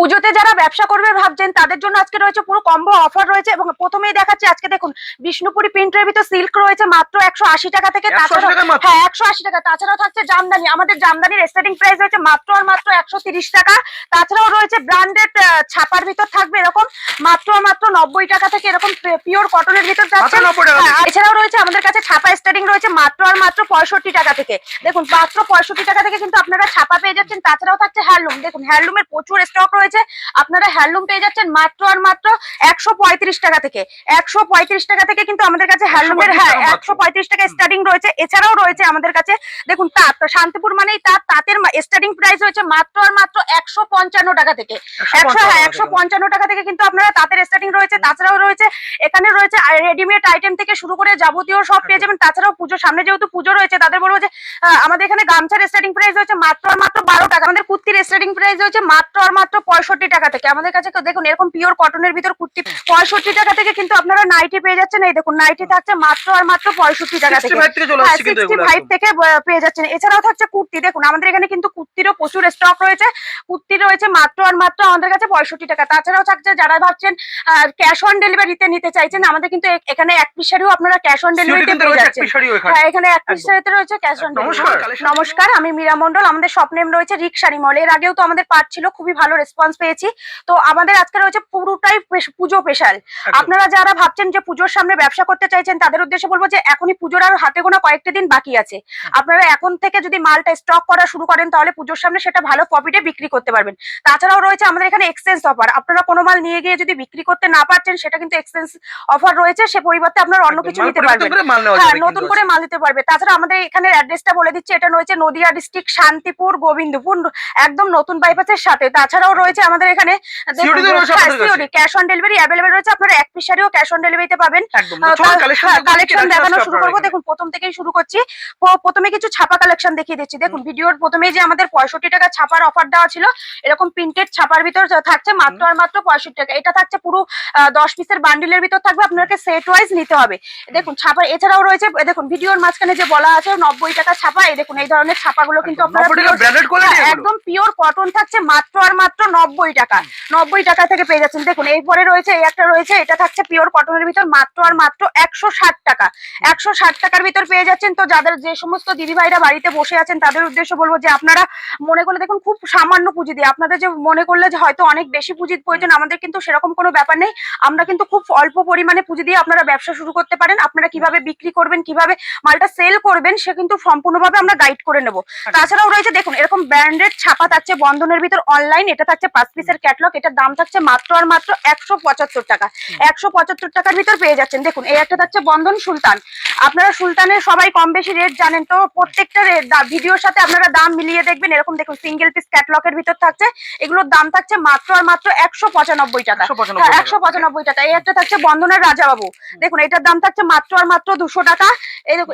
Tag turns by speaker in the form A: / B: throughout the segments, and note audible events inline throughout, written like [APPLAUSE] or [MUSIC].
A: পুজোতে যারা ব্যবসা করবে ভাবছেন তাদের জন্য আজকে রয়েছে পুরো কম্বো অফার রয়েছে এবং প্রথমেই দেখাচ্ছি আজকে দেখুন বিষ্ণুপুরি প্রিন্টের ভিতর সিল্ক রয়েছে মাত্র একশো আশি টাকা থেকে
B: 180
A: তাছাড়াও
B: টাকা মাত্র?
A: হ্যাঁ একশো আশি টাকা। তাছাড়াও থাকছে জামদানি। আমাদের জামদানির স্টার্টিং প্রাইস রয়েছে মাত্র আর মাত্র একশো তিরিশ টাকা। তাছাড়াও রয়েছে ব্র্যান্ডেড ছাপার ভিতর থাকবে এরকম মাত্র আর মাত্র নব্বই টাকা থেকে এরকম পিওর কটনের ভিতর যাচ্ছে।
B: মাত্র 90 টাকা
A: হ্যাঁ, এছাড়াও রয়েছে আমাদের কাছে ছাপা স্টার্টিং রয়েছে মাত্র আর মাত্র পঁয়ষট্টি টাকা থেকে। দেখুন মাত্র পঁয়ষট্টি টাকা থেকে কিন্তু আপনারা ছাপা পেয়ে যাচ্ছেন। তাছাড়াও থাকছে হ্যান্ডলুম দেখুন হ্যান্ডলুমের প্রচুর স্টক রয়েছে। আপনারা হ্যান্ডলুম পেয়ে যাচ্ছেন মাত্র আর মাত্র একশো পঁয়ত্রিশ টাকা থেকে। একশো পঁয়ত্রিশ টাকা থেকে কিন্তু আমাদের কাছে হ্যান্ডলুমের হ্যাঁ একশো পঁয়ত্রিশ টাকা স্টার্টিং রয়েছে। এছাড়াও রয়েছে আমাদের কাছে দেখুন তাঁত। শান্তিপুর মানেই তাঁত। তাঁতের স্টার্টিং প্রাইস রয়েছে মাত্র আর মাত্র একশো পঞ্চান্ন টাকা থেকে। একশো হ্যাঁ একশো পঞ্চান্ন টাকা থেকে কিন্তু আপনারা তাঁতের স্টার্টিং রয়েছে। তাছাড়াও রয়েছে এখানে রয়েছে রেডিমেড আইটেম থেকে শুরু করে যাবতীয় সব পেয়ে যাবেন। তাছাড়াও পুজো সামনে যেহেতু পুজো রয়েছে তাদের বলব যে আমাদের এখানে গামছার স্টার্টিং প্রাইস রয়েছে মাত্র আর মাত্র বারো টাকা। আমাদের কুর্তির স্টার্টিং প্রাইস রয়েছে মাত্র আর মাত্র পঁয়ষট্টি টাকা থেকে। আমাদের কাছে দেখুন এরকম পিওর কটনের ভিতর কুর্তি পঁয়ষট্টি টাকা থেকে কিন্তু আপনারা নাইটি পেয়ে যাচ্ছেন। এই দেখুন নাইটি থাকছে মাত্র আর মাত্র পঁয়ষট্টি টাকা থেকে।
B: 65 থেকে চলে
A: হ্যাঁ
B: আসছে কিন্তু
A: সিক্সটি ফাইভ থেকে পেয়ে যাচ্ছেন। এছাড়াও থাকছে কুর্তি। দেখুন আমাদের এখানে কিন্তু কুর্তিরও প্রচুর স্টক রয়েছে। কুর্তি রয়েছে মাত্র আর মাত্র আমাদের কাছে পঁয়ষট্টি টাকা। তাছাড়াও থাকছে যারা ভাবছেন ক্যাশ অন ডেলিভারিতে নিতে চাইছেন আমাদের কিন্তু এখানে এক পিসারিও আপনারা ক্যাশ অন ডেলিভারিতে পেয়ে যাচ্ছেন।
B: এখানে।
A: হ্যাঁ এখানে এক। পিসারিতে রয়েছে ক্যাশ অন
B: নমস্কার,
A: ডেলিভারি নমস্কার আমি মীরা মন্ডল আমাদের স্বপ্নেম রয়েছে রিক্সারি মল এর আগেও তো আমাদের পার্ট ছিল খুবই ভালো রেসপন্স পেয়েছি। তো আমাদের আজকে রয়েছে পুরোটাই পুজো স্পেশাল আপনারা যারা ভাবছেন যে পুজোর সামনে ব্যবসা করতে চাইছেন তাদের উদ্দেশ্যে বলব যে এখনই পুজোর আর হাতে গোনা কয়েকটা দিন বাকি আছে। আপনারা এখন থেকে যদি মালটা স্টক করা শুরু করেন তাহলে পুজোর সামনে সেটা ভালো প্রফিটে বিক্রি করতে পারবেন। তাছাড়াও রয়েছে আমাদের এখানে এক্সচেঞ্জ অফার আপনারা কোনো মাল নিয়ে গিয়ে যদি বিক্রি করতে না পারছেন সেটা কিন্তু এক্সচেঞ্জ অফার রয়েছে। সে পরিবর্তে আপনারা অন্য কিছু নিতে পারবেন। হ্যাঁ নতুন করে মাল নিতে পারবে। তাছাড়া আমাদের এখানে অ্যাড্রেসটা বলে দিচ্ছে। এটা রয়েছে নদিয়া ডিস্ট্রিক্ট শান্তিপুর গোবিন্দপুর একদম নতুন বাইপাসের সাথে। তাছাড়াও রয়েছে আমাদের এখানে।
B: রয়েছে আপনাদের কাছে?
A: ক্যাশ অন ডেলিভারি অ্যাভেলেবেল রয়েছে। আপনারা এক পিসারিও ক্যাশ অন ডেলিভারিতে পাবেন।
B: কালেকশন
A: কালেকশন দেখানো শুরু করব। দেখুন প্রথম থেকেই শুরু করছি। প্রথমে কিছু ছাপা কালেকশন দেখিয়ে দিচ্ছি। দেখুন ভিডিওর প্রথমেই যে আমাদের পঁয়ষট্টি টাকা ছাপার অফার দেওয়া ছিল এরকম প্রিন্টেড ছাপার ভিতর থাকছে মাত্র আর মাত্র পঁয়ষট্টি টাকা। এটা থাকছে পুরো দশ পিসের বান্ডিলের ভিতর থাকবে। আপনাকে সেট ওয়াইজ নিতে হবে। দেখুন ছাপা এছাড়াও রয়েছে দেখুন ভিডিওর মাঝখানে যে বলা আছে নব্বই টাকা ছাপা এই দেখুন এই ধরনের ছাপাগুলো কিন্তু আপনারা হ্যাঁ, একদম পিওর কটন থাকছে মাত্র আর মাত্র নব্বই টাকা। নব্বই টাকা থেকে পেয়ে যাচ্ছেন। দেখুন এরপরে রয়েছে এই একটা রয়েছে এটা থাকছে পিওর কটনের ভিতর মাত্র আর মাত্র একশো ষাট টাকা। একশো ষাট টাকার ভিতর পেয়ে যাচ্ছেন। তো যাদের যে সমস্ত দিদি ভাইরা বাড়িতে বসে আছেন তাদের উদ্দেশ্য বলব যে আপনারা মনে করলে দেখুন খুব সামান্য পুঁজি দিয়ে আপনাদের যে মনে করলে যে হয়তো অনেক বেশি পুঁজির প্রয়োজন আমাদের কিন্তু সেরকম কোনো ব্যাপার নেই। আমরা কিন্তু খুব অল্প পরিমাণে পুঁজি দিয়ে আপনারা ব্যবসা শুরু করতে পারেন। আপনারা কীভাবে বিক্রি করবেন কীভাবে মালটা সেল করবেন সে কিন্তু সম্পূর্ণভাবে আমরা গাইড করে নেব। তাছাড়াও রয়েছে দেখুন এরকম ব্র্যান্ডেড ছাপা থাকছে বন্ধনের ভিতর অনলাইন এটা থাকছে পাঁচ পিসের ক্যাটলগ এটার দাম থাকছে মাত্র আর মাত্র একশো পঁচাত্তর টাকা। একশো পঁচাত্তর টাকার ভিতর পেয়ে যাচ্ছেন। দেখুন এই একটা থাকছে বন্ধন সুলতান। আপনারা সুলতানের সবাই কম বেশি রেট জানেন তো প্রত্যেকটা ভিডিওর সাথে আপনারা দাম মিলিয়ে দেখবেন। এরকম দেখুন সিঙ্গেল পিস ক্যাটলগের ভিতর থাকছে। এগুলোর দাম থাকছে মাত্র আর মাত্র একশো পঁচানব্বই টাকা।
B: 195
A: হ্যাঁ
B: টাকা।
A: একশো পঁচানব্বই টাকা। এই একটা থাকছে বন্ধনের রাজাবাবু। দেখুন এটার দাম থাকছে মাত্র আর মাত্র দুশো টাকা।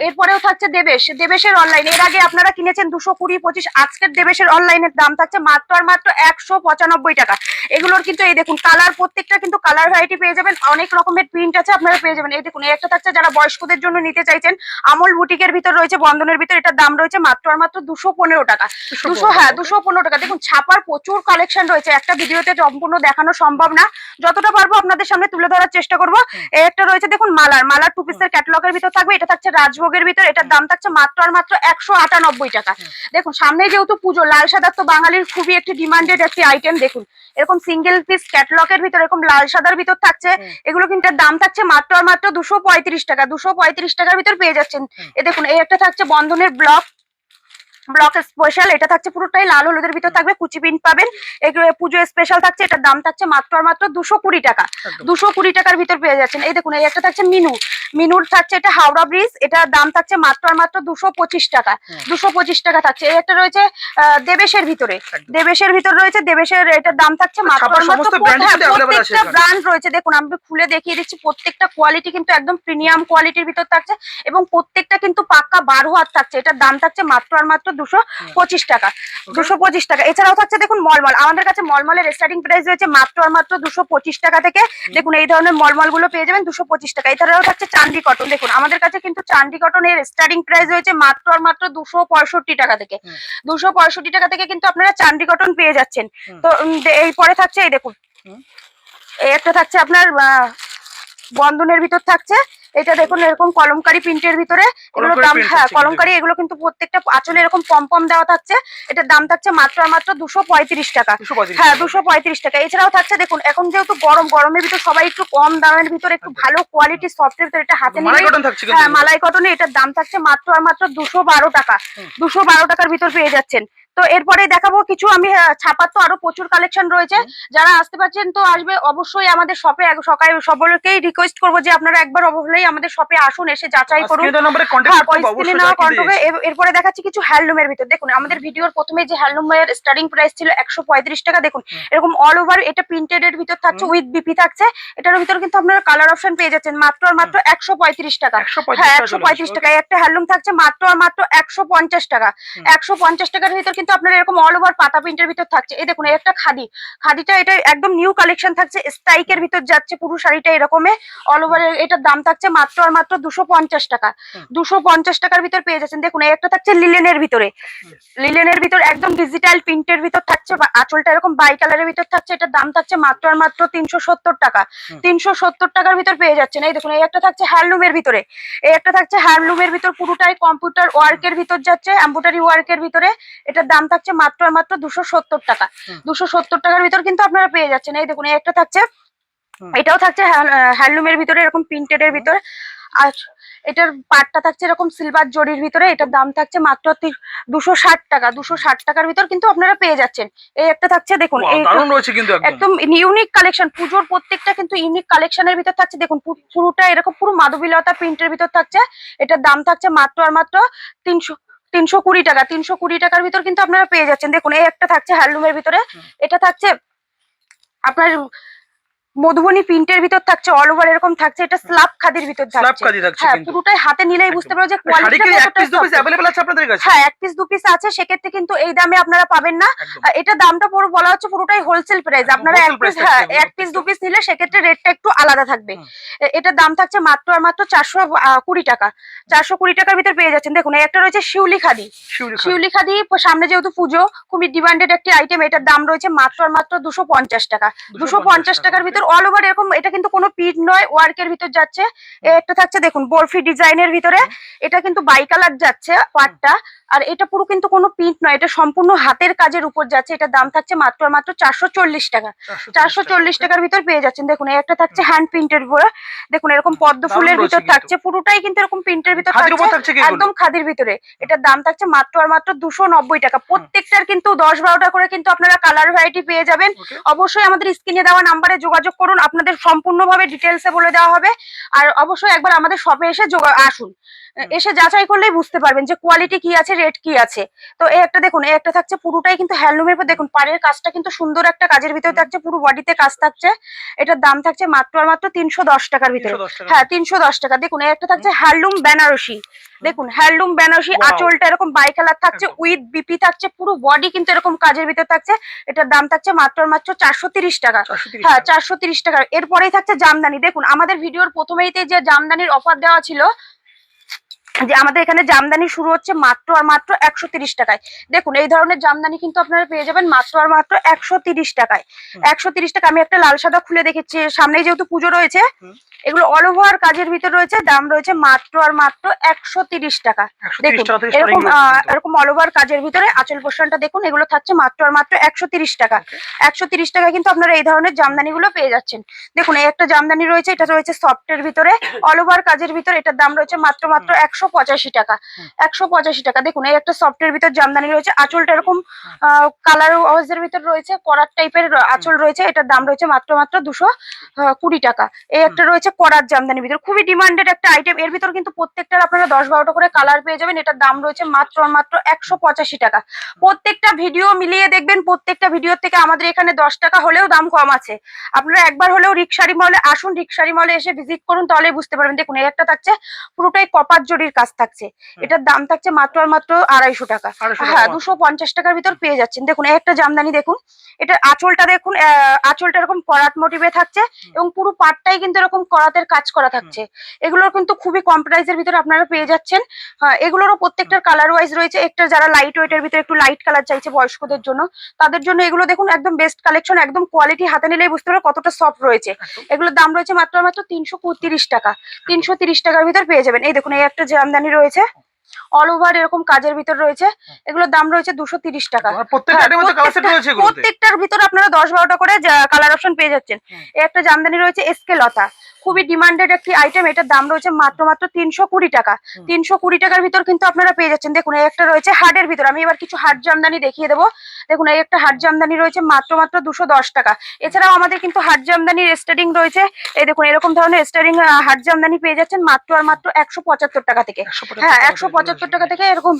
A: এরপরেও থাকছে দেবেশ। দেবেশের অনলাইন এর আগে আপনারা কিনেছেন দুশো কুড়ি পঁচিশ। আজকের দেবেশের অনলাইনের দাম থাকছে মাত্র আর মাত্র একশো পঁচানব্বই টাকা। এগুলোর কিন্তু এই দেখুন কালার প্রত্যেকটা কিন্তু কালার ভ্যারাইটি পেয়ে যাবেন। অনেক রকমের প্রিন্ট আছে আপনারা পেয়ে যাবেন। এই দেখুন এই একটা থাকছে যারা বয়স্কদের জন্য নিতে চাইছেন আমল বুটিকের ভিতর রয়েছে বন্ধনের ভিতর এটার দাম রয়েছে মাত্র আর মাত্র দুশো পনেরো টাকা। দুশো হ্যাঁ দুশো পনেরো টাকা। দেখুন ছাপার প্রচুর কালেকশন রয়েছে। একটা ভিডিওতে সম্পূর্ণ দেখানো সম্ভব না। যতটা পারব আপনাদের সামনে তুলে ধরার চেষ্টা করব। এই একটা রয়েছে দেখুন মালার। মালার টু পিসের ক্যাটালগের ভিতর থাকবে। এটা থাকছে রাজভোগের ভিতর। এটার দাম থাকছে মাত্র আর মাত্র একশো আটানব্বই টাকা। দেখুন সামনে যেহেতু পুজো লাল সাদার তো বাঙালির খুবই একটি ডিমান্ডেড একটি আইটেম দেখুন এরকম সিঙ্গেল পিস এর ভিতর এরকম লাল সাদার ভিতর থাকছে এগুলো কিন্তু দাম থাকছে মাত্র আর মাত্র দুশো পঁয়ত্রিশ টাকা দুশো পঁয়ত্রিশ টাকার ভিতর পেয়ে যাচ্ছেন। এ দেখুন এই একটা থাকছে বন্ধনের ব্লক ব্লক স্পেশাল এটা থাকছে পুরোটাই লাল হলুদের ভিতর থাকবে কুচি প্রিন্ট পাবেন। এগুলো পুজো স্পেশাল থাকছে এটার দাম থাকছে মাত্র আর মাত্র দুশো কুড়ি টাকা। দুশো কুড়ি টাকার ভিতর পেয়ে যাচ্ছেন। এই দেখুন এই একটা থাকছে মিনু। মিনুর থাকছে এটা হাওড়া ব্রিজ এটার দাম থাকছে মাত্র আর মাত্র দুশো পঁচিশ টাকা। দুশো পঁচিশ টাকা থাকছে। এই একটা রয়েছে দেবেশের ভিতরে। দেবেশের ভিতর রয়েছে দেবেশের এটার দাম থাকছে মাত্র আর মাত্র
B: আছে
A: প্রত্যেকটা ব্র্যান্ড রয়েছে। দেখুন আমি খুলে দেখিয়ে দিচ্ছি প্রত্যেকটা কোয়ালিটি কিন্তু একদম প্রিমিয়াম কোয়ালিটির ভিতর থাকছে এবং প্রত্যেকটা কিন্তু পাক্কা বারো হাত থাকছে। এটার দাম থাকছে মাত্র আর মাত্র দুশো পঁচিশ টাকা। দুশো পঁচিশ টাকা। এছাড়াও থাকছে দেখুন মলমল। আমাদের কাছে মলমলের স্টার্টিং প্রাইস রয়েছে মাত্র আর মাত্র দুশো পঁচিশ টাকা থেকে। দেখুন এই ধরনের মলমলগুলো পেয়ে যাবেন দুশো পঁচিশ টাকা। এছাড়াও থাকছে চান্দি কটন দেখুন আমাদের কাছে কিন্তু চান্দি স্টার্টিং প্রাইস রয়েছে মাত্র আর মাত্র দুশো পঁয়ষট্টি টাকা থেকে। দুশো পঁয়ষট্টি টাকা থেকে কিন্তু আপনারা চান্দি কটন পেয়ে যাচ্ছেন। তো এই পরে থাকছে এই দেখুন। এই একটা থাকছে আপনার বন্ধনের ভিতর থাকছে। এটা দেখুন এরকম কলমকারি প্রিন্টের ভিতরে এগুলোর দাম হ্যাঁ কলমকারি এগুলো কিন্তু প্রত্যেকটা আঁচলে এরকম পম দেওয়া থাকছে। এটার দাম থাকছে মাত্র মাত্র দুশো পঁয়ত্রিশ টাকা। হ্যাঁ দুশো পঁয়ত্রিশ টাকা। এছাড়াও থাকছে দেখুন এখন যেহেতু গরম গরমের ভিতরে সবাই একটু কম দামের ভিতরে একটু ভালো কোয়ালিটি সফটের ভিতরে এটা হাতে নিয়ে হ্যাঁ মালাই কটনে এটার দাম থাকছে মাত্র আর মাত্র দুশো বারো টাকা। দুশো বারো টাকার ভিতর পেয়ে যাচ্ছেন। তো এরপরে দেখাবো কিছু আমি ছাপার তো আরও প্রচুর কালেকশন রয়েছে। যারা আসতে পারছেন তো আসবে অবশ্যই আমাদের শপে সকালে সকলকেই রিকোয়েস্ট করব যে আপনারা একবার অবশ্যই আমাদের শপে আসুন এসে যাচাই করুন। হ্যাঁ। এরপরে দেখাচ্ছি কিছু হ্যান্ডলুমের ভিতর। দেখুন আমাদের ভিডিওর প্রথমে যে হ্যান্ডলুমের স্টার্টিং প্রাইস ছিল একশো পঁয়ত্রিশ টাকা দেখুন এরকম অল ওভার এটা প্রিন্টেড এর ভিতর থাকছে উইথ বিপি থাকছে। এটার ভিতর কিন্তু আপনারা কালার অপশন পেয়ে যাচ্ছেন মাত্র আর মাত্র একশো পঁয়ত্রিশ টাকা।
B: একশো
A: হ্যাঁ
B: পঁয়ত্রিশ
A: একশো টাকা। একটা হ্যান্ডলুম থাকছে মাত্র আর মাত্র একশো পঞ্চাশ টাকা। একশো পঞ্চাশ টাকার ভিতর কিন্তু আপনার এরকম অল ওভার পাতা প্রিন্টের ভিতর থাকছে। এই দেখুন একটা খাদি। খাদিটা এটা একদম নিউ কালেকশন থাকছে স্ট্রাইকের ভিতর যাচ্ছে পুরো শাড়িটা এরকমের অল ওভার এটার দাম থাকছে মাত্র আর মাত্র দুশো পঞ্চাশ টাকা। দুশো পঞ্চাশ টাকার ভিতর পেয়ে যাচ্ছেন। দেখুন এই একটা থাকছে লিলেনের ভিতরে। লিলেনের ভিতর একদম ডিজিটাল প্রিন্টের ভিতর থাকছে আঁচলটা এরকম বাই কালারের ভিতর থাকছে এটার দাম থাকছে মাত্র আর মাত্র তিনশো সত্তর টাকা। তিনশো সত্তর টাকার ভিতর পেয়ে যাচ্ছেন। এই দেখুন এই একটা থাকছে হ্যান্ডলুমের ভিতরে। এই একটা থাকছে হ্যান্ডলুমের ভিতর পুরোটাই কম্পিউটার ওয়ার্কের ভিতর যাচ্ছে এম্ব্রয়ডারি ওয়ার্কের ভিতরে। এটার দাম থাকছে মাত্র আর মাত্র দুশো সত্তর টাকা। দুশো সত্তর টাকার ভিতর কিন্তু আপনারা পেয়ে যাচ্ছেন। এই দেখুন একটা থাকছে। এটাও থাকছে হ্যান্ডলুমের ভিতরে এরকম প্রিন্টেড এর ভিতরে। আর এটার পাটটা থাকছে এরকম সিলভার জরির ভিতরে। এটার দাম থাকছে মাত্র দুশো ষাট টাকা। দুশো ষাট টাকার ভিতর কিন্তু আপনারা পেয়ে যাচ্ছেন। এই একটা থাকছে দেখুন
B: একদম।
A: ইউনিক কালেকশন পুজোর প্রত্যেকটা কিন্তু ইউনিক কালেকশনের ভিতর থাকছে। দেখুন পুরোটা এরকম পুরো মাধবীলতা প্রিন্টের ভিতর থাকছে। এটার দাম থাকছে মাত্র আর মাত্র তিনশো তিনশো কুড়ি টাকা তিনশো কুড়ি টাকার ভিতর কিন্তু আপনারা পেয়ে যাচ্ছেন। দেখুন এই একটা থাকছে হ্যান্ডলুমের ভিতরে। এটা থাকছে আপনার মধুবনী প্রিন্টের ভিতর থাকছে অল ওভার এরকম থাকছে এটা স্ল্যাব খাদির ভিতর
B: স্ল্যাব
A: থাকছে।
B: থাকছে
A: হ্যাঁ পুরোটাই হাতে নিলেই বুঝতে পারো যে
B: শাড়ি কি এক পিস দু পিস
A: কোয়ালিটি
B: আছে আপনাদের কাছে?
A: হ্যাঁ এক পিস দু পিস আছে সেক্ষেত্রে কিন্তু এই দামে আপনারা পাবেন না। এটা দামটা পুরো বলা হচ্ছে পুরোটাই হোলসেল প্রাইস আপনারা এক পিস হ্যাঁ এক পিস দু পিস নিলে সেক্ষেত্রে রেটটা একটু আলাদা থাকবে। এটার দাম থাকছে মাত্র আর মাত্র চারশো কুড়ি টাকা। চারশো কুড়ি টাকার ভিতর পেয়ে যাচ্ছেন। দেখুন একটা রয়েছে শিউলি খাদি।
B: শিউলি খাদি।
A: সামনে যেহেতু পুজো খুবই ডিমান্ডেড একটি আইটেম এটার দাম রয়েছে মাত্র আর মাত্র দুশো পঞ্চাশ টাকা। দুশো পঞ্চাশ টাকার ভিতর অল ওভার এরকম এটা কিন্তু কোনো পিট নয় ওয়ার্কের ভিতর যাচ্ছে। একটা থাকছে দেখুন বরফি ডিজাইনের ভিতরে। এটা কিন্তু বাই কালার যাচ্ছে পাটটা। আর এটা পুরো কিন্তু কোনো প্রিন্ট নয় এটা সম্পূর্ণ হাতের কাজের উপর যাচ্ছে। এটার দাম থাকছে মাত্র মাত্র চারশো চল্লিশ টাকা। চারশো চল্লিশ টাকার ভিতর পেয়ে যাচ্ছেন। দেখুন একটা থাকছে হ্যান্ড প্রিন্টের উপরে দেখুন এরকম পদ্ম ফুলের ভিতর থাকছে। পুরোটাই কিন্তু এরকম প্রিন্টের ভিতর থাকছে? একদম খাদির ভিতরে। এটার দাম থাকছে মাত্র আর মাত্র দুশো নব্বই টাকা। প্রত্যেকটার কিন্তু দশ বারোটা করে কিন্তু আপনারা কালার ভ্যারাইটি পেয়ে যাবেন। অবশ্যই আমাদের স্ক্রিনে দেওয়া নাম্বারে যোগাযোগ করুন। আপনাদের সম্পূর্ণভাবে ডিটেলসে বলে দেওয়া হবে। আর অবশ্যই একবার আমাদের শপে এসে আসুন। এসে যাচাই করলেই বুঝতে পারবেন যে কোয়ালিটি কি আছে রেট কি আছে। তো এই একটা দেখুন এই একটা থাকছে পুরোটাই কিন্তু হ্যান্ডলুমের উপর। দেখুন পাড়ের কাজটা কিন্তু সুন্দর একটা কাজের ভিতরে থাকছে পুরো বডিতে কাজ থাকছে। এটার দাম থাকছে মাত্র আর মাত্র তিনশো দশ টাকার ভিতরে। হ্যাঁ তিনশো দশ টাকা। দেখুন এই একটা থাকছে হ্যান্ডলুম বেনারসি দেখুন হ্যান্ডলুম বেনারসি. আঁচলটা এরকম বাই কালার থাকছে উইথ বিপি থাকছে পুরো বডি কিন্তু এরকম কাজের ভিতর থাকছে। এটার দাম থাকছে মাত্র আর মাত্র চারশো তিরিশ টাকা। হ্যাঁ চারশো তিরিশ টাকা। এরপরেই থাকছে জামদানি। দেখুন আমাদের ভিডিওর প্রথমেইতে যে জামদানির অফার দেওয়া ছিল যে আমাদের এখানে জামদানি শুরু হচ্ছে মাত্র আর মাত্র একশো তিরিশ টাকায়। দেখুন এই ধরনের জামদানি কিন্তু আপনারা পেয়ে যাবেন মাত্র আর মাত্র একশো টাকায়। একশো টাকা আমি একটা লাল সাদা খুলে দেখেছি সামনে যেহেতু পুজো রয়েছে এগুলো অল ওভার কাজের ভিতর রয়েছে দাম রয়েছে মাত্র আর মাত্র একশো টাকা। দেখুন এরকম আহ, এরকম অল ওভার কাজের ভিতরে আচল পোষণটা দেখুন এগুলো থাকছে মাত্র আর মাত্র একশো তিরিশ টাকা। একশো তিরিশ টাকা কিন্তু আপনারা এই ধরনের জামদানি গুলো পেয়ে যাচ্ছেন। দেখুন এই একটা জামদানি রয়েছে এটা রয়েছে সফটের ভিতরে [COUGHS] অল ওভার কাজের ভিতরে এটার দাম রয়েছে মাত্র মাত্র একশো পঁচাশি টাকা। একশো পঁচাশি টাকা। দেখুন এই একটা সফটের ভিতর জামদানি রয়েছে আঁচলটা এরকম কালার ওয়াজের ভিতর রয়েছে করার টাইপের আঁচল রয়েছে এটার দাম রয়েছে মাত্র মাত্র দুশো কুড়ি টাকা। এই একটা রয়েছে করার জামদানির ভিতর। খুবই ডিমান্ডেড একটা আইটেম এর ভিতর কিন্তু প্রত্যেকটার আপনারা দশ বারোটা করে কালার পেয়ে যাবেন। এটার দাম রয়েছে মাত্র মাত্র একশো পঁচাশি টাকা। প্রত্যেকটা ভিডিও মিলিয়ে দেখবেন প্রত্যেকটা ভিডিও থেকে আমাদের এখানে দশ টাকা হলেও দাম কম আছে। আপনারা একবার হলেও রিক্সারি মলে আসুন রিক্সারি মলে এসে ভিজিট করুন তাহলে বুঝতে পারবেন। দেখুন এই একটা থাকছে পুরোটাই কপার জরির কাজ থাকছে। এটার দাম থাকছে মাত্র আর মাত্র আড়াইশো টাকা। হ্যাঁ দুশো পঞ্চাশ টাকার ভিতর পেয়ে যাচ্ছেন। দেখুন একটা জামদানি দেখুন। এটার আঁচলটা দেখুন আঁচলটা এরকম করাত মোটিভে থাকছে এবং পুরো পাটটাই কিন্তু এরকম করাতের কাজ করা থাকছে। এগুলোর কিন্তু খুবই কম প্রাইসের ভিতরে আপনারা পেয়ে যাচ্ছেন। হ্যাঁ, এগুলোরও প্রত্যেকটার কালার ওয়াইজ রয়েছে। একটা যারা লাইট ওয়েটের ভিতরে একটু লাইট কালার চাইছে বয়স্কদের জন্য তাদের জন্য এগুলো দেখুন একদম বেস্ট কালেকশন একদম কোয়ালিটি হাতে নিলেই বুঝতে পারবে কতটা সফট রয়েছে। এগুলোর দাম রয়েছে মাত্র মাত্র তিনশো টাকা। তিনশো তিরিশ টাকার ভিতর পেয়ে যাবেন। এই দেখুন এই একটা জামদানি রয়েছে। অল ওভার এরকম কাজের ভিতর রয়েছে। এগুলোর দাম রয়েছে দুশো তিরিশ টাকা। হ্যাঁ, প্রত্যেকটার ভিতর আপনারা দশ বারোটা করে কালার অপশন পেয়ে যাচ্ছেন। একটা জামদানি রয়েছে এসকে লতা। খুবই ডিমান্ডেড একটি আইটেম এটার দাম রয়েছে মাত্র মাত্র তিনশো কুড়ি টাকা। তিনশো কুড়ি টাকার ভিতর কিন্তু আপনারা পেয়ে যাচ্ছেন। দেখুন এই একটা রয়েছে হার্ডের ভিতর। আমি এবার কিছু হার্ড জামদানি দেখিয়ে দেবো। দেখুন এই একটা হার্ড জামদানি রয়েছে মাত্র মাত্র দুশো দশ টাকা। এছাড়াও আমাদের কিন্তু হার্ড জামদানির স্টারিং রয়েছে। এই দেখুন এরকম ধরনের স্টারিং হার্ড জামদানি পেয়ে যাচ্ছেন মাত্র আর মাত্র একশো পঁচাত্তর টাকা থেকে। হ্যাঁ একশো পঁচাত্তর টাকা থেকে এরকম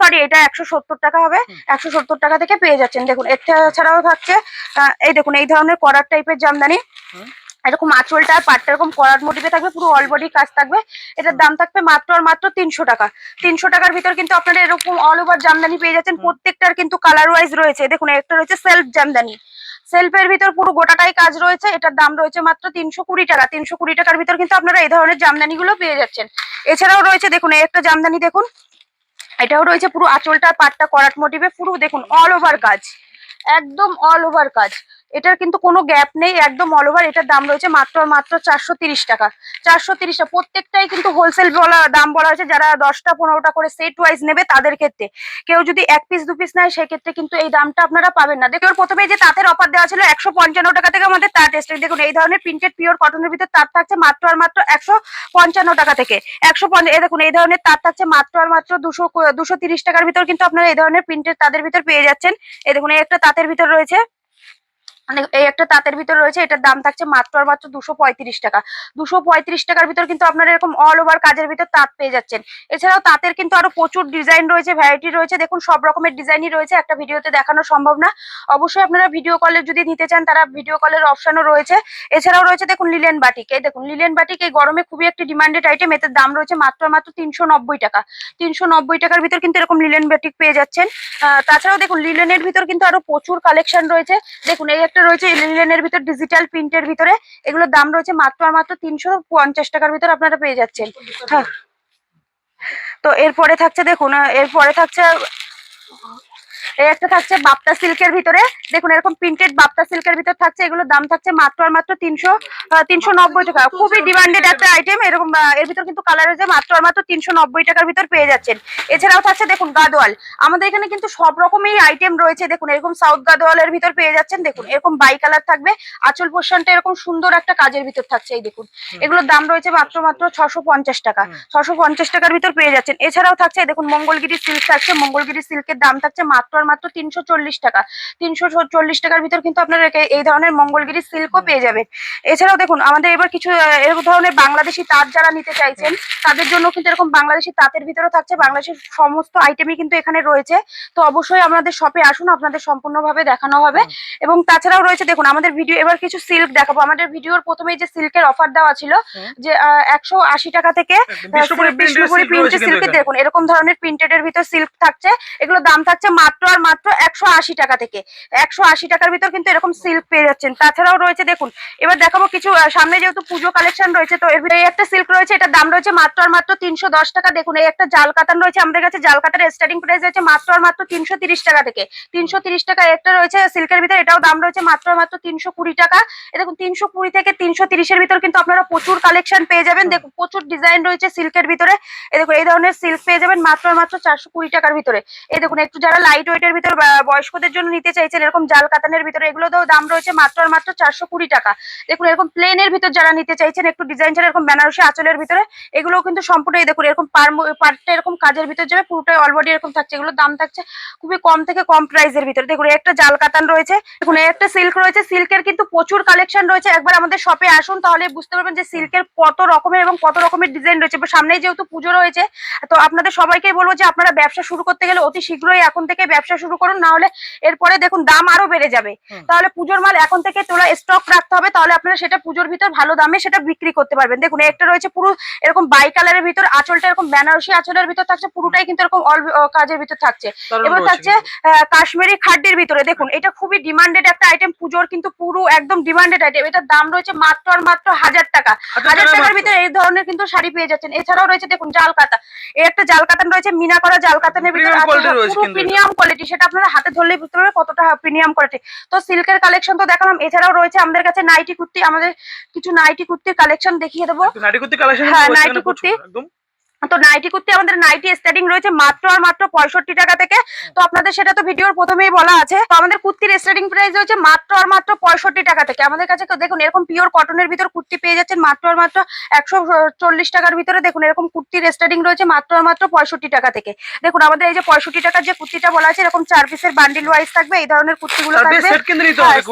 A: সরি এটা একশো সত্তর টাকা হবে। একশো সত্তর টাকা থেকে পেয়ে যাচ্ছেন। দেখুন এর ছাড়াও থাকছে এই দেখুন এই ধরনের করার টাইপের জামদানি। এরকম আঁচলটা আর পাটটা এরকম করার মোটিভে থাকবে পুরো অল বডি কাজ থাকবে। এটার দাম থাকবে মাত্র আর মাত্র তিনশো টাকা। তিনশো টাকার ভিতর কিন্তু আপনারা এরকম অল ওভার জামদানি পেয়ে যাচ্ছেন। প্রত্যেকটার কিন্তু কালার ওয়াইজ রয়েছে। দেখুন একটা রয়েছে সেলফ জামদানি সেলফের ভিতর পুরো গোটাটাই কাজ রয়েছে, এটার দাম রয়েছে মাত্র তিনশো কুড়ি টাকা। তিনশো কুড়ি টাকার ভিতর কিন্তু আপনারা এই ধরনের জামদানি গুলো পেয়ে যাচ্ছেন। এছাড়াও রয়েছে, দেখুন, এই একটা জামদানি, দেখুন, এটাও রয়েছে পুরো আঁচলটা পাটটা করাট মোটিভে। পুরো, দেখুন অল ওভার কাজ, একদম অল ওভার কাজ। এটার কিন্তু কোনো গ্যাপ নেই, একদম অল ওভার এটার দাম রয়েছে মাত্র মাত্র চারশো তিরিশ টাকা। চারশো তিরিশ প্রত্যেকটাই কিন্তু হোলসেল বলা, দাম বলা হয়েছে যারা দশটা, পনেরোটা করে সেট ওয়াইজ নেবে তাদের ক্ষেত্রে। কেউ যদি এক পিস দু পিস নেয়, সেক্ষেত্রে কিন্তু এই দামটা আপনারা পাবেন না। দেখুন প্রথমে যে তাঁতের অফার দেওয়া ছিল, একশো পঞ্চান্ন টাকা থেকে আমাদের তাঁত এসছে। দেখুন, এই ধরনের প্রিন্টেড পিওর কটনের ভিতর তাঁত থাকছে মাত্র আর মাত্র একশো পঞ্চান্ন টাকা থেকে। একশো এই দেখুন, এই ধরনের তাঁত থাকছে মাত্র আর মাত্র দুশো দুশো তিরিশ টাকার ভিতর কিন্তু আপনারা এই ধরনের প্রিন্টেড তাদের ভিতর পেয়ে যাচ্ছেন। এই দেখুন, এই একটা তাঁতের ভিতর রয়েছে। মানে এই একটা তাঁতের ভিতর রয়েছে, এটার দাম থাকছে মাত্র আর মাত্র দুশো পঁয়ত্রিশ টাকা। দুশো পঁয়ত্রিশ টাকার ভিতর কিন্তু আপনারা এরকম অল ওভার কাজের ভিতর তাঁত পেয়ে যাচ্ছেন। এছাড়াও তাঁতের কিন্তু আরও প্রচুর ডিজাইন রয়েছে ভ্যারাইটি রয়েছে। দেখুন, সব রকমের ডিজাইনই রয়েছে। একটা ভিডিওতে দেখানো সম্ভব না। অবশ্যই আপনারা ভিডিও কলে যদি নিতে চান, তারা ভিডিও কলের অপশনও রয়েছে। এছাড়াও রয়েছে, দেখুন লিলেন বাটিক এই দেখুন লিলেন বাটিক এই গরমে খুবই একটি ডিমান্ডেড আইটেম এতে দাম রয়েছে মাত্র মাত্র তিনশো নব্বই টাকা। তিনশো নব্বই টাকার ভিতর কিন্তু এরকম লিলেন বাটিক পেয়ে যাচ্ছেন। তাছাড়াও দেখুন লিলেনের ভিতর কিন্তু আরও প্রচুর কালেকশন রয়েছে। দেখুন, এই একটা রয়েছে লিলেনের ভিতর ডিজিটাল প্রিন্টের ভিতরে এগুলোর দাম রয়েছে মাত্র আর মাত্র তিনশো পঞ্চাশ টাকার ভিতর আপনারা পেয়ে যাচ্ছেন হ্যাঁ। তো এরপরে থাকছে দেখুন এরপরে থাকছে একটা থাকছে বাপ্তা সিল্কের ভিতরে। দেখুন এরকম প্রিন্টেড বাপ্তা সিল্কের ভিতর থাকছে। এগুলোর দাম থাকছে মাত্র আর মাত্র তিনশো তিনশো নব্বই টাকা। খুবই ডিমান্ডেড একটা আইটেম এরকম এর ভিতর কিন্তু কালার হয়েছে মাত্র আর মাত্র তিনশো নব্বই টাকার ভিতর পেয়ে যাচ্ছেন। এছাড়াও থাকছে দেখুন গাদোয়াল। আমাদের এখানে কিন্তু সব রকমের আইটেম রয়েছে। দেখুন এরকম সাউথ গাদোয়ালের ভিতর পেয়ে যাচ্ছেন। দেখুন এরকম বাই কালার থাকবে। আঁচল পোর্শনটা এরকম সুন্দর একটা কাজের ভিতর থাকছে এই দেখুন। এগুলোর দাম রয়েছে মাত্র মাত্র ছশো পঞ্চাশ টাকা। ছশো পঞ্চাশ টাকার ভিতর পেয়ে যাচ্ছেন। এছাড়াও থাকছে দেখুন মঙ্গলগিরি সিল্ক থাকছে। মঙ্গলগিরি সিল্কের দাম থাকছে মাত্র আর মাত্র তিনশো চল্লিশ টাকা। তিনশো চল্লিশ টাকার ভিতর কিন্তু আপনারা এই ধরনের মঙ্গলগিরি সিল্কও পেয়ে যাবেন। এছাড়াও দেখুন আমাদের এবার কিছু এরকম ধরনের বাংলাদেশি তাঁত যারা নিতে চাইছেন তাদের জন্য কিন্তু এরকম বাংলাদেশি তাঁতের ভিতরেও থাকছে। বাংলাদেশের সমস্ত আইটেমই কিন্তু এখানে রয়েছে। তো অবশ্যই আমাদের শপে আসুন আপনাদের সম্পূর্ণভাবে দেখানো হবে। এবং তাছাড়াও রয়েছে দেখুন আমাদের ভিডিও এবার কিছু সিল্ক দেখাবো। আমাদের ভিডিওর প্রথমেই যে সিল্কের অফার দেওয়া ছিল। যে একশো আশি টাকা থেকে
B: বিষ্ণুপুরি প্রিন্টের
A: সিল্কের দেখুন এরকম ধরনের প্রিন্টেড এর ভিতর সিল্ক থাকছে। এগুলো দাম থাকছে মাত্র আর মাত্র একশো আশি টাকা থেকে। একশো আশি টাকার ভিতর কিন্তু এরকম সিল্ক পেয়ে যাচ্ছেন। তাছাড়াও রয়েছে দেখুন এবার দেখাবো কিছু সামনে যেহেতু পুজো কালেকশন রয়েছে তো এর এই একটা সিল্ক রয়েছে এটার দাম রয়েছে মাত্র আর মাত্র তিনশো দশ টাকা। দেখুন এই একটা জাল কাতান রয়েছে আমাদের কাছে। জাল কাতার স্টার্টিং প্রাইস রয়েছে মাত্র আর মাত্র তিনশো তিরিশ টাকা থেকে। তিনশো তিরিশ টাকা একটা রয়েছে সিল্কের ভিতর এটাও দাম রয়েছে মাত্র আর মাত্র তিনশো কুড়ি টাকা। এ দেখুন তিনশো কুড়ি থেকে তিনশো তিরিশের ভিতর কিন্তু আপনারা প্রচুর কালেকশন পেয়ে যাবেন। দেখুন প্রচুর ডিজাইন রয়েছে সিল্কের ভিতরে। এই দেখুন এই ধরনের সিল্ক পেয়ে যাবেন মাত্র আর মাত্র চারশো কুড়ি টাকার ভিতরে। এই দেখুন একটু যারা লাইট ওয়েটের ভিতর বয়স্কদের জন্য নিতে চাইছেন এরকম জাল কাতানের ভিতরে এগুলো তো দাম রয়েছে মাত্র আর মাত্র চারশো কুড়ি টাকা। দেখুন, এরকম প্লেনের ভিতর যারা নিতে চাইছেন, একটু ডিজাইন ছাড়া এরকম বেনারসি আঁচলের ভিতরে, এগুলোও কিন্তু সম্পূর্ণ এই দেখুন, এরকম পার্টটা এরকম কাজের ভিতর যাবে, পুরোটাই অলবডি এরকম থাকছে। এগুলোর দাম থাকছে খুবই কম থেকে কম প্রাইসের ভিতরে। দেখুন একটা জাল কাতান রয়েছে, দেখুন একটা সিল্ক রয়েছে সিল্কের কিন্তু প্রচুর কালেকশন রয়েছে। একবার আমাদের শপে আসুন, তাহলে বুঝতে পারবেন যে সিল্কের কত রকমের এবং কত রকমের ডিজাইন রয়েছে। সামনে যেহেতু পুজো রয়েছে, তো আপনাদের সবাইকে বলব যে আপনারা ব্যবসা শুরু করতে গেলে অতি শীঘ্রই এখন থেকে ব্যবসা ব্যবসা শুরু করুন না হলে এরপরে দেখুন দাম আরও বেড়ে যাবে। তাহলে পুজোর মাল এখন থেকে তোলা স্টক রাখতে হবে তাহলে আপনারা সেটা পুজোর ভিতর ভালো দামে সেটা বিক্রি করতে পারবেন। দেখুন একটা রয়েছে পুরো এরকম বাই কালারের ভিতর আঁচলটা এরকম বেনারসি আঁচলের ভিতর থাকছে পুরোটাই কিন্তু এরকম অল কাজের ভিতর থাকছে। এবার থাকছে কাশ্মীরি খাদ্যের ভিতরে। দেখুন এটা খুবই ডিমান্ডেড একটা আইটেম পুজোর কিন্তু পুরো একদম ডিমান্ডেড আইটেম এটার দাম রয়েছে মাত্র আর মাত্র হাজার টাকা।
B: হাজার টাকার
A: ভিতরে এই ধরনের কিন্তু শাড়ি পেয়ে যাচ্ছেন। এছাড়াও রয়েছে দেখুন জাল কাতা এই একটা জাল কাতান রয়েছে মিনা করা জাল কাতানের ভিতরে পুরো প্রিমিয়াম কোয়ালিটি সেটা আপনারা হাতে ধরলেই বুঝতে পারবেন কতটা প্রিমিয়াম কোয়ালিটি তো সিল্কের কালেকশন তো দেখালাম এছাড়াও রয়েছে আমাদের কাছে নাইটি কুর্তি আমাদের কিছু নাইটি কুর্তির কালেকশন দেখিয়ে দেবো।
B: নাইটি কুর্তি কালেকশন
A: হ্যাঁ, নাইটি কুর্তি। তো নাইটি কুর্তি আমাদের নাইটি স্টার্টিং রয়েছে মাত্র আর মাত্র পঁয়ষট্টি টাকা থেকে। তো আপনাদের সেটা তো ভিডিওর প্রথমেই বলা আছে। তো আমাদের কুর্তির স্টার্টিং প্রাইস রয়েছে মাত্র আর মাত্র পঁয়ষট্টি টাকা থেকে। আমাদের কাছে দেখুন এরকম পিওর কটনের ভিতর কুর্তি পেয়ে যাচ্ছেন মাত্র আর মাত্র একশো চল্লিশ টাকার ভিতরে। দেখুন এরকম কুর্তির স্টার্টিং রয়েছে মাত্র আর মাত্র পঁয়ষট্টি টাকা থেকে। দেখুন আমাদের এই যে পঁয়ষট্টি টাকার যে কুর্তিটা বলা আছে এরকম চার পিসের বান্ডিল ওয়াইজ থাকবে এই ধরনের কুর্তিগুলো থাকবে।
B: সেট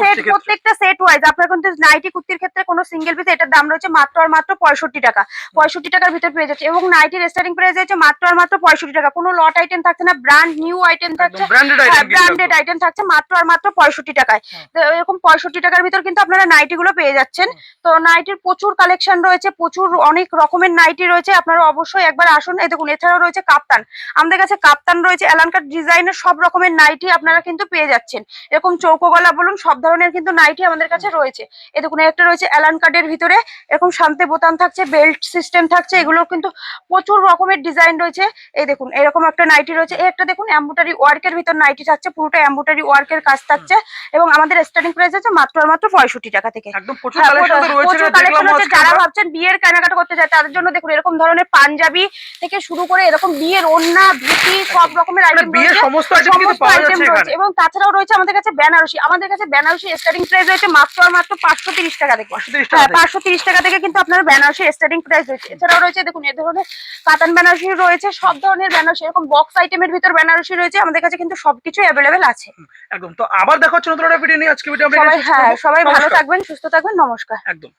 A: হ্যাঁ, প্রত্যেকটা সেট ওয়াইজ আপনার কিন্তু নাইটি কুর্তির ক্ষেত্রে কোনো সিঙ্গেল পিস এটার দাম রয়েছে মাত্র আর মাত্র পঁয়ষট্টি টাকা। পঁয়ষট্টি টাকার ভিতর পেয়ে যাচ্ছে। এবং নাইটির স্টার্টিং প্রাইস রয়েছে মাত্র আর মাত্র পঁয়ষট্টি টাকা। কোনো লট আইটেম থাকছে না ব্র্যান্ড নিউ আইটেম থাকছে।
B: ব্র্যান্ডেড আইটেম
A: থাকছে মাত্র আর মাত্র পঁয়ষট্টি টাকায়। তো এরকম পঁয়ষট্টি টাকার ভিতর কিন্তু আপনারা নাইটি গুলো পেয়ে যাচ্ছেন। তো নাইটির প্রচুর কালেকশন রয়েছে প্রচুর অনেক রকমের নাইটি রয়েছে। আপনারা অবশ্যই একবার আসুন। এই দেখুন এছাড়াও রয়েছে কাপ্তান। আমাদের কাছে কাপ্তান রয়েছে এলানকার ডিজাইনের সব রকমের নাইটি আপনারা কিন্তু পেয়ে যাচ্ছেন। এরকম চৌকো গলা বলুন সব ধরনের কিন্তু নাইটি আমাদের কাছে রয়েছে। এই দেখুন একটা রয়েছে অ্যালান কার্ডের ভিতরে। এরকম শান্তি বোতাম থাকছে বেল্ট সিস্টেম থাকছে এগুলো কিন্তু প্রচুর রকমের ডিজাইন রয়েছে। এই দেখুন এরকম একটা নাইটি রয়েছে। এই একটা দেখুন এম্বুটারি ওয়ার্কের ভিতর নাইটি থাকছে পুরোটা এম্বুটারি ওয়ার্কের কাজ থাকছে এবং আমাদের স্টার্টিং প্রাইস আছে মাত্র আর মাত্র পঁয়ষট্টি টাকা থেকে।
B: প্রচুর
A: হ্যাঁ,
B: কালেকশন
A: প্রচুর- প্রচুর হচ্ছে। যারা ভাবছেন বিয়ের কেনাকাটা করতে চায় তাদের জন্য দেখুন এরকম ধরনের পাঞ্জাবি থেকে শুরু করে এরকম বিয়ের ওড়না ধুতি সব রকমের
B: মানে
A: আইটেম
B: বিয়ের
A: রয়েছে।
B: সমস্ত আইটেম
A: এবং তাছাড়াও রয়েছে আমাদের কাছে বেনারসি। আমাদের কাছে বেনারসি স্টার্টিং প্রাইস রয়েছে মাত্র আর মাত্র পাঁচশো তিরিশ টাকা থেকে।
B: 530 টাকা
A: হ্যাঁ
B: থেকে।
A: পাঁচশো তিরিশ টাকা থেকে কিন্তু আপনার বেনারসি স্টার্টিং প্রাইস রয়েছে। এছাড়াও রয়েছে দেখুন এ ধরনের কাতান বেনারসি রয়েছে সব ধরনের বেনারসি এরকম বক্স আইটেমের ভিতর বেনারসি রয়েছে আমাদের কাছে কিন্তু সবকিছু অ্যাভেলেবেল আছে।
B: একদম। তো আবার দেখা হচ্ছে নতুন একটা ভিডিও নিয়ে আজকে ভিডিও আমরা
A: সবাই হ্যাঁ সবাই ভালো থাকবেন সুস্থ থাকবেন নমস্কার।
B: একদম।